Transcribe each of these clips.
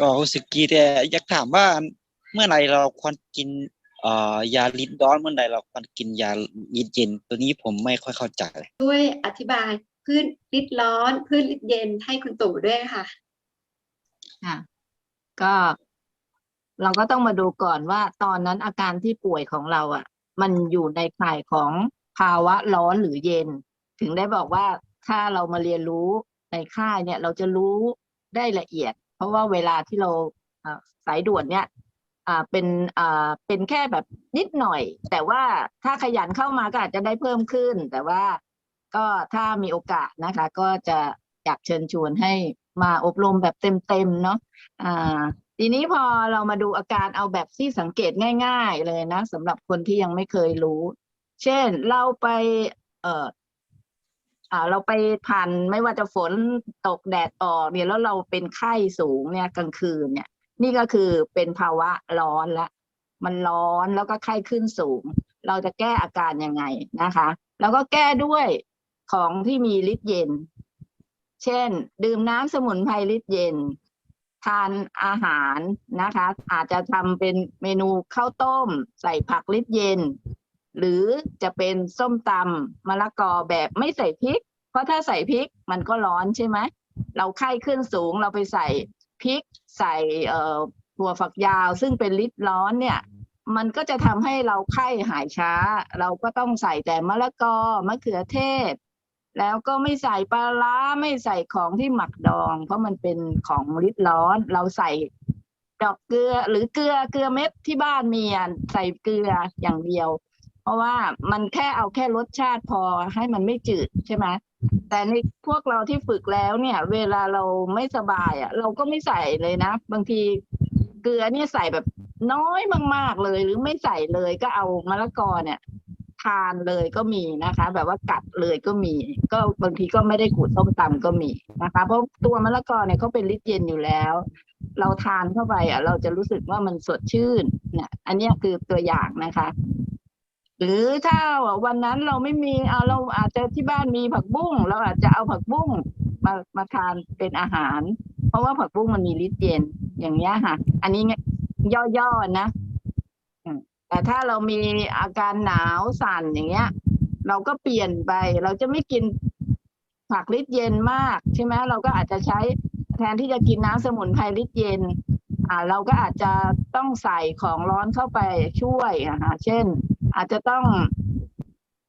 ก็รู้สึกดีแต่อยากถามว่าเมื่อไหร่เราควรกินเอ่อยาลิดร้อนเมื่อไหร่เราควรกินยาลิดเย็น ตัวนี้ผมไม่ค่อยเข้าใจช่วยอธิบายพืชลิดร้อนพืชลิดเย็นให้คุณตู่ด้วยค่ะค่ะ ก็เราก็ต้องมาดูก่อนว่าตอนนั้นอาการที่ป่วยของเราอะ มันอยู่ในข่ายของภาวะร้อนหรือเย็น ถึงได้บอกว่าถ้าเรามาเรียนรู้ในค่ายเนี่ย เราจะรู้ได้ละเอียด ราะว่าเวลาที่เราสายด่วนเนี่ยเป็นเป็นแค่แบบนิดหน่อย แต่ว่าถ้าขยันเข้ามาก็อาจจะได้เพิ่มขึ้น แต่ว่าก็ถ้ามีโอกาสนะคะ ก็จะอยากเชิญชวนให้มาอบรมแบบเต็มๆเนาะทีนี้พอเรามาดูอาการเอาแบบที่สังเกตง่าย ๆ เลยนะสำหรับคนที่ยังไม่เคยรู้ เช่นเราไป เราไปผ่านไม่ว่าจะฝนตกแดดออกเนี่ยแล้วเราเป็นไข้สูงเนี่ยกลางคืนเนี่ย นี่ก็คือเป็นภาวะร้อนละมันร้อนแล้วก็ไข้ขึ้นสูง เราจะแก้อาการยังไงนะคะ แล้วก็แก้ด้วยของที่มีฤทธิ์เย็น เช่น ดื่มน้ำสมุนไพรฤทธิ์เย็น ทานอาหารนะคะ อาจจะทำเป็นเมนูข้าวต้ม ใส่ผักฤทธิ์เย็น หรือจะเป็นส้มตำมะละกอแบบไม่ใส่พริก เพราะถ้าใส่พริกมันก็ร้อนใช่ไหมเราไข้ขึ้นสูงเราไปใส่พริกใส่เอ่อถั่วฝักยาว ซึ่งเป็นฤทธิ์ร้อนเนี่ย มันก็จะทำให้เราไข้หายช้า เราก็ต้องใส่แต่มะละกอมะเขือเทศ แล้วก็ไม่ใส่ปลาร้าไม่ใส่ของที่หมักดอง เพราะมันเป็นของฤทธิ์ร้อน เราใส่ดอกเกลือหรือเกลือเกลือเม็ดที่บ้านมีใส่เกลืออย่างเดียว เพราะว่ามันแค่เอาแค่รสชาติพอให้มันไม่จืดใช่ไหมแต่ในพวกเราที่ฝึกแล้วเนี่ย เวลาเราไม่สบายอะ เราก็ไม่ใส่เลยนะ บางทีเกลือเนี่ยใส่แบบน้อยมาก ๆเลย หรือไม่ใส่เลยก็เอามะละกอเนี่ย ทานเลยก็มีนะคะ แบบว่ากัดเลยก็มี ก็บางทีก็ไม่ได้ขูดส้มตำก็มีนะคะ เพราะตัวมะละกอเนี่ยเขาเป็นฤทธิ์เย็นอยู่แล้ว เราทานเข้าไปอะ เราจะรู้สึกว่ามันสดชื่นเนี่ยอันเนี้ยคือตัวอย่างนะคะ หรือถ้าวันนั้นเราไม่มีเอาเราอาจจะที่บ้านมีผักบุ้งเราอาจจะเอาผักบุ้งมามาทานเป็นอาหาร เพราะว่าผักบุ้งมันมีฤทธิ์เย็นอย่างเงี้ยค่ะ อันนี้ย่อๆนะแต่ถ้าเรามีอาการหนาวสั่นอย่างเงี้ย เราก็เปลี่ยนไป เราจะไม่กินผักฤทธิ์เย็นมากใช่ไหมเราก็อาจจะใช้แทนที่จะกินน้ำสมุนไพรฤทธิ์เย็น อ่า เราก็อาจจะต้องใส่ของร้อนเข้าไปช่วยนะคะเช่น อาจจะต้อง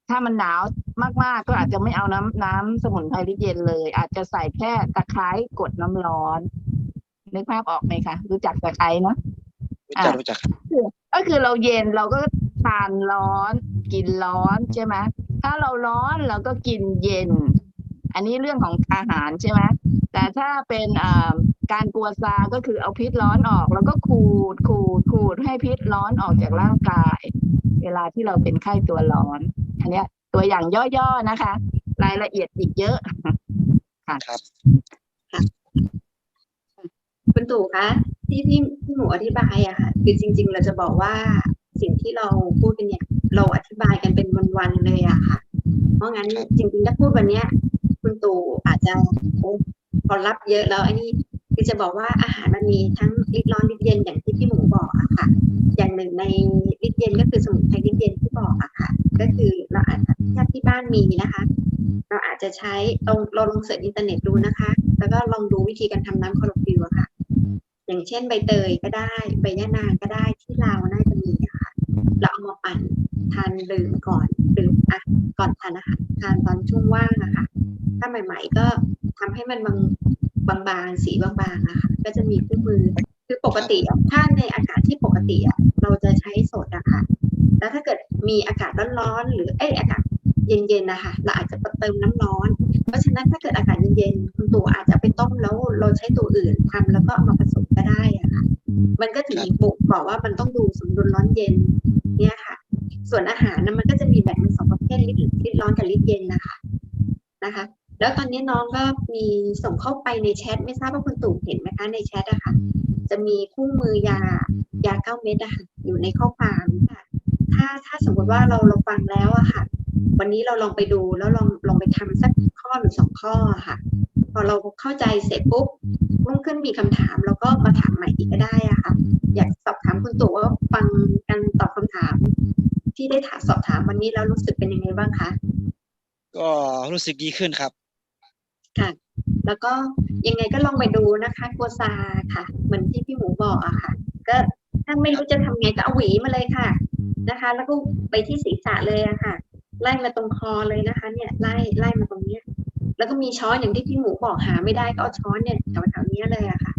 ถ้ามันหนาวมากๆ ก็อาจจะไม่เอาน้ำน้ำสมุนไพรฤทธิ์เย็นเลย อาจจะใส่แค่ตะไคร้กดน้ำร้อนนึกภาพออกไหมคะรู้จักตะไคร้เนาะรู้จักรู้จักครับก็คือเราเย็นเราก็ทานร้อน กินร้อนใช่ไหมถ้าเราร้อนเราก็กินเย็น อันนี้เรื่องของอาหารใช่ไหมแต่ถ้าเป็นอ่าการกลัวซาก็คือเอาพิษร้อนออก แล้วก็ขูดขูดขูดให้พิษร้อนออกจากร่างกาย เวลาที่เราเป็นไข้ตัวร้อน อันเนี้ย ตัวอย่างย่อๆนะคะ รายละเอียดอีกเยอะครับคุณตู่คะที่พี่พี่หมูอธิบายอะค่ะ คือจริง ๆ เราจะบอกว่าสิ่งที่เราพูดกันเนี่ยเราอธิบายกันเป็นวันๆเลยอะค่ะ เพราะงั้นครับจริงๆถ้าพูดวันเนี้ย คุณตู่อาจจะโอ้พอรับเยอะแล้วอันนี้คือจะบอกว่าอาหารมันมีทั้งลิดร้อนลิดเย็นอย่างที่พี่หมูบอกอะค่ะ อย่างหนึ่งในลิดเย็นก็คือสมุนไพรเย็นที่บอกอะค่ะ ก็คือเราอาจจะถ้าที่บ้านมีนะคะ เราอาจจะใช้ลองเราลองเสิร์ชอินเทอร์เน็ตดูนะคะ แล้วก็ลองดูวิธีการทำน้ำคลอโรฟิลอะค่ะ อย่างเช่นใบเตยก็ได้ใบยะนางก็ได้ที่ลาน่าจะมีะค่ะเราเอามาปั่นทานดื่มก่อนดื่มอะก่อนทานอาหารทานตอนช่วงว่างอะค่ะถ้าใหม่ ๆ ก็ทำให้มันบางบางๆสีบางๆอะค่ะก็จะมีคู่มือ คือปกติอะถ้าในอากาศที่ปกติอะเราจะใช้สดอะค่ะ แล้วถ้าเกิดมีอากาศร้อนๆหรือเอ้ยอากาศเย็นๆนะคะเราอาจจะเติมน้ำร้อน เพราะฉะนั้นถ้าเกิดอากาศเย็นๆคุณตู่อาจจะไปต้มแล้วเราใช้ตัวอื่นทำแล้วก็เอามาผสมก็ได้อะค่ะ มันก็ถึงบอกบอกว่ามันต้องดูสมดุลร้อนเย็นเนี่ยค่ะ ส่วนอาหารนะมันก็จะมีแบ่งเป็นสองประเภทลิดลิดร้อนกับลิดเย็นนะคะนะคะ แล้วตอนนี้น้องก็มีส่งเข้าไปในแชทไม่ทราบว่าคุณตู่เห็นไหมคะในแชทอะค่ะ จะมีคู่มือยายาเก้าเม็ดอะค่ะอยู่ในข้อความค่ะ ถ้าถ้าสมมติว่าเราเราฟังแล้วอะค่ะ วันนี้เราลองไปดูแล้วลองลองไปทำสักข้อหรือสองข้ออะค่ะ พอเราเข้าใจเสร็จปุ๊บรุ่งขึ้นมีคำถามเราก็มาถามใหม่อีกก็ได้อะค่ะ อยากสอบถามคุณตู่ว่าฟังการตอบคำถาม ที่ได้ถามสอบถามวันนี้แล้วรู้สึกเป็นยังไงบ้างคะก็รู้สึกดีขึ้นครับ ค่ะ แล้วก็ยังไงก็ลองไปดูนะคะกัวซาค่ะ เหมือนที่พี่หมูบอกอะค่ะ ก็ถ้าไม่รู้จะทำไงก็เอาหวีมาเลยค่ะนะคะ แล้วก็ไปที่ศีรษะเลยอะค่ะ ไล่มาตรงคอเลยนะคะ เนี่ยไล่ไล่มาตรงเนี้ย แล้วก็มีช้อนอย่างที่พี่หมูบอกหาไม่ได้ก็เอาช้อนเนี่ยแถวๆนี้เลยอะค่ะ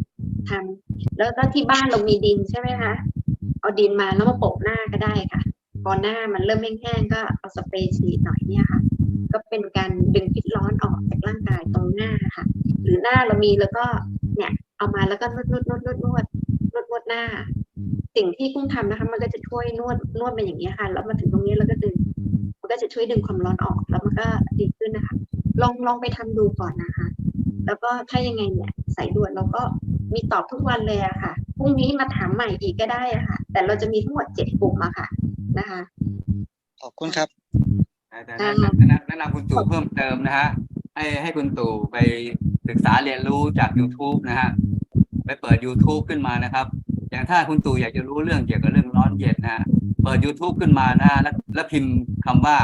ทำแล้วก็ที่บ้านเรามีดินใช่ไหมคะเอาดินมาแล้วมาโปะหน้าก็ได้ค่ะพอหน้ามันเริ่มแห้งๆก็เอาสเปรย์ฉีดหน่อยเนี่ยค่ะ ก็เป็นการดึงพิษร้อนออกจากร่างกายตรงหน้า รือหน้าเรามีแล้วก็เนี่ย เอามาแล้วก็นวดนวดนวดนวดนวดนวดนวดหน้า สิ่งที่กุ้งทำนะคะ มันก็จะช่วยนวดนวดเป็นอย่างนี้ยค่ะ แล้วมาถึงตรงนี้แล้วก็ดึง มันก็จะช่วยดึงความร้อนออก แล้วมันก็ดีขึ้นนะคะ ลองลองไปทำดูก่อนนะคะ แล้วก็ถ้ายังไงเนี่ยสายด่วนเราก็มีตอบทุกวันเลยอะค่ะพรุ่งนี้มาถามใหม่อีกก็ได้อะค่ะ แต่เราจะมีทั้งหมดเจ็ดกลุ่มอะค่ะนะคะ ขอบคุณครับแต่อ่าแนะนำแนะนำแนะนำคุณตู่เพิ่มเติมนะฮะให้ให้คุณตู่ไป ศึกษาเรียนรู้จาก YouTube นะฮะไปเปิด YouTube ขึ้นมานะครับ อย่างถ้าคุณตู่อยากจะรู้เรื่องเกี่ยวกับเรื่องร้อนเย็นนะฮะเปิด YouTube ขึ้นมานะฮะแล้วแล้วพิมพ์คำว่า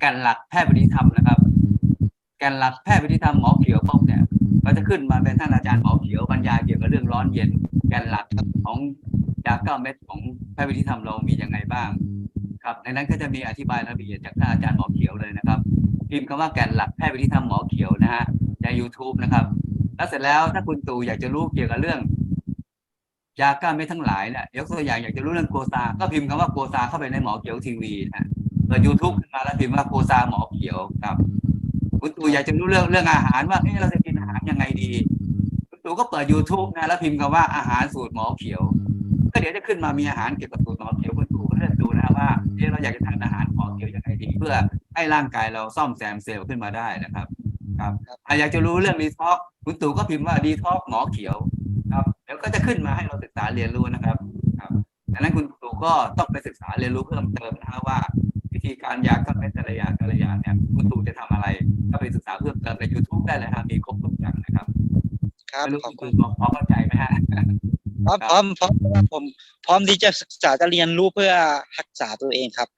แกันหลักแพทย์วิธีธรรมนะครับ แกันหลักแพทย์วิธีธรรมหมอเขียวปุ๊บเนี่ยก็จะขึ้นมาเป็นท่านอาจารย์หมอเขียวบรรยายเกี่ยวกับเรื่องร้อนเย็น แกันหลักของยาเก้าเม็ดของแพทย์วิธีธรรมเรามีอยังไงบ้าง ครับในนั้นก็จะมีอธิบายรายละเอียดจากท่านอาจารย์หมอเขียวเลยนะครับพิมพ์คำว่าแก่นหลักแพทย์วิธีธรรมหมอเขียวนะฮะ ใน YouTube นะครับ แล้วเสร็จแล้วถ้าคุณตู่อยากจะรู้เกี่ยวกับเรื่อง ยาก้านเม็ดทั้งหลายเนี่ยยกตัวอย่างอยากจะรู้เรื่องโกซา ก็พิมพ์คำว่าโกซาเข้าไปในหมอเขียวทีวีนะฮะเปิด YouTube ขึ้นมาแล้วพิมพ์ว่าโกซาหมอเขียวครับ คุณตู่อยากจะรู้เรื่องเรื่องอาหารว่าเอ๊ะเราจะกินอาหารยังไงดี คุณตู่ก็เปิด YouTube นะแล้วพิมพ์คำว่าอาหารสูตรหมอเขียว ก็เดี๋ยวจะขึ้นมามีอาหารเกี่ยวกับสูตรหมอเขียวคุณตู่ก็เลือกดูนะว่าเอ๊ะเราอยากจะทานอาหารหมอเขียวยังไงดี เพื่อให้ร่างกายเราซ่อมแซมเซลล์ขึ้นมาได้นะครับ ครับอะอยากจะรู้เรื่องดีท็อกคุณตู่ก็พิมพ์ว่าดีท็อกหมอเขียวครับเดี๋ยวก็จะขึ้นมาให้เราศึกษาเรียนรู้นะครับครับดังนั้นคุณตู่ก็ต้องไปศึกษาเรียนรู้เพิ่มเติมนะครับว่าวิธีการยาก็ไม่แต่ละอย่างแต่ละอย่างเนี่ยคุณตู่จะทำอะไร ก็ไปศึกษาเพิ่มเติมใน YouTube ได้เลยครับมีครบทุกอย่างนะครับ ครับไม่รู้ขอบคุณคุณตู่พอเข้าใจไหมฮะพร้อมพร้อมพร้อมผมพร้อมที่จะศึกษาจะเรียนรู้เพื่อรักษาตัวเองครับ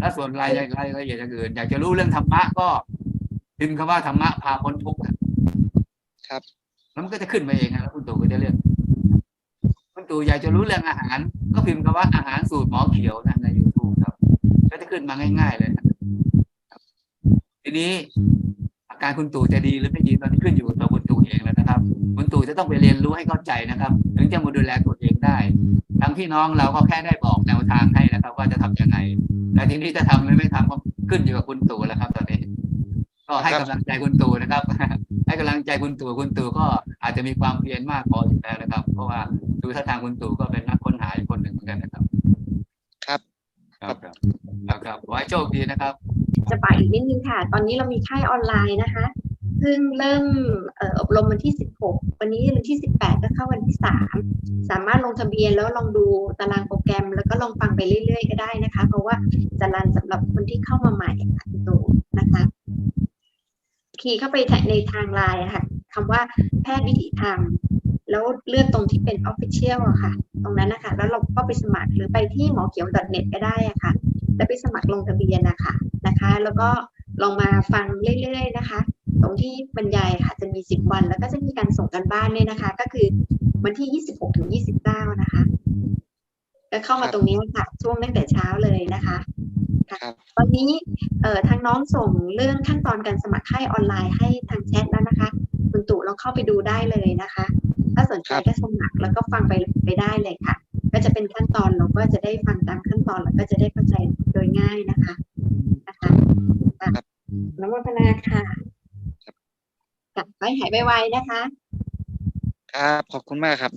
ถ้าส่วนรายรายละเอียดอย่างอื่นอยากจะรู้เรื่องธรรมะก็ พิมพ์คำว่าธรรมะพาพ้นทุกข์อะครับแล้วมันก็จะขึ้นมาเองนะแล้วคุณตู่ก็จะเลือกคุณตู่อยากจะรู้เรื่องอาหาร ก็พิมพ์คำว่าอาหารสูตรหมอเขียวนะในยูทูบครับ ก็จะขึ้นมาง่าย ๆ เลยนะครับทีนี้อาการคุณตู่จะดีหรือไม่ดีตอนนี้ขึ้นอยู่กับตัวคุณตู่เองแล้วนะครับคุณตู่จะต้องไปเรียนรู้ให้เข้าใจนะครับ ถึงจะมาดูแลตัวเองได้ทั้งพี่น้องเราก็แค่ได้บอกแนวทางให้นะครับ ว่าจะทำยังไงแต่ทีนี้จะทำหรือไม่ทำก็ขึ้นอยู่กับคุณตู่แล้วครับตอนนี้ ก็ให้กำลังใจคุณตู่นะครับ ให้กำลังใจคุณตู่คุณตู่ก็อาจจะมีความเพียรมากพออยู่แล้วนะครับ เพราะว่าดูท่าทางคุณตู่ก็เป็นนักค้นหาอีกคนหนึ่งเหมือนกันนะครับ ครับ ครับครับครับครับขอให้โชคดีนะครับ จะฝากอีกนิดนึงค่ะ ตอนนี้เรามีค่ายออนไลน์นะคะเพิ่งเริ่มเอ่ออบรมวันที่ 16 วันนี้วันที่ 18 ก็เข้าวันที่ 3 สามารถลงทะเบียนแล้วลองดูตารางโปรแกรม แล้วก็ลองฟังไปเรื่อยๆ ก็ได้นะคะ เพราะว่าจะรันสำหรับคนที่เข้ามาใหม่ค่ะคุณตู่นะคะ คีย์เข้าไปในทางไลน์ค่ะคำว่าแพทย์วิถีธรรม แล้วเลือกตรงที่เป็น Official อะค่ะ ตรงนั้นนะคะแล้วเราก็ไปสมัครหรือไปที่หมอเขียว .net ก็ได้อะค่ะแล้วไปสมัครลงทะเบียนนะคะนะคะ แล้วก็ลองมาฟังเรื่อยๆนะคะ ตรงที่บรรยายค่ะจะมี 10 วัน แล้วก็จะมีการส่งกันบ้านเนี่ยนะคะ ก็คือวันที่ 26ถึง29 นะคะก็เข้ามาตรงนี้ค่ะช่วงตั้งแต่เช้าเลยนะคะ ครับตอนนี้เอ่อทางน้องส่งเรื่องขั้นตอนการสมัครค่ายออนไลน์ให้ทางแชทแล้วนะคะ คุณตู่เราเข้าไปดูได้เลยนะคะ ถ้าสนใจครับก็สมัครแล้วก็ฟังไปไปได้เลยค่ะ ก็จะเป็นขั้นตอนเราก็จะได้ฟังตามขั้นตอนแล้วก็จะได้เข้าใจโดยง่ายนะคะนะคะอะครับน้ำมันพนาค่ะค่ะไว้หายไวๆนะคะ ครับ ขอบคุณมากครับ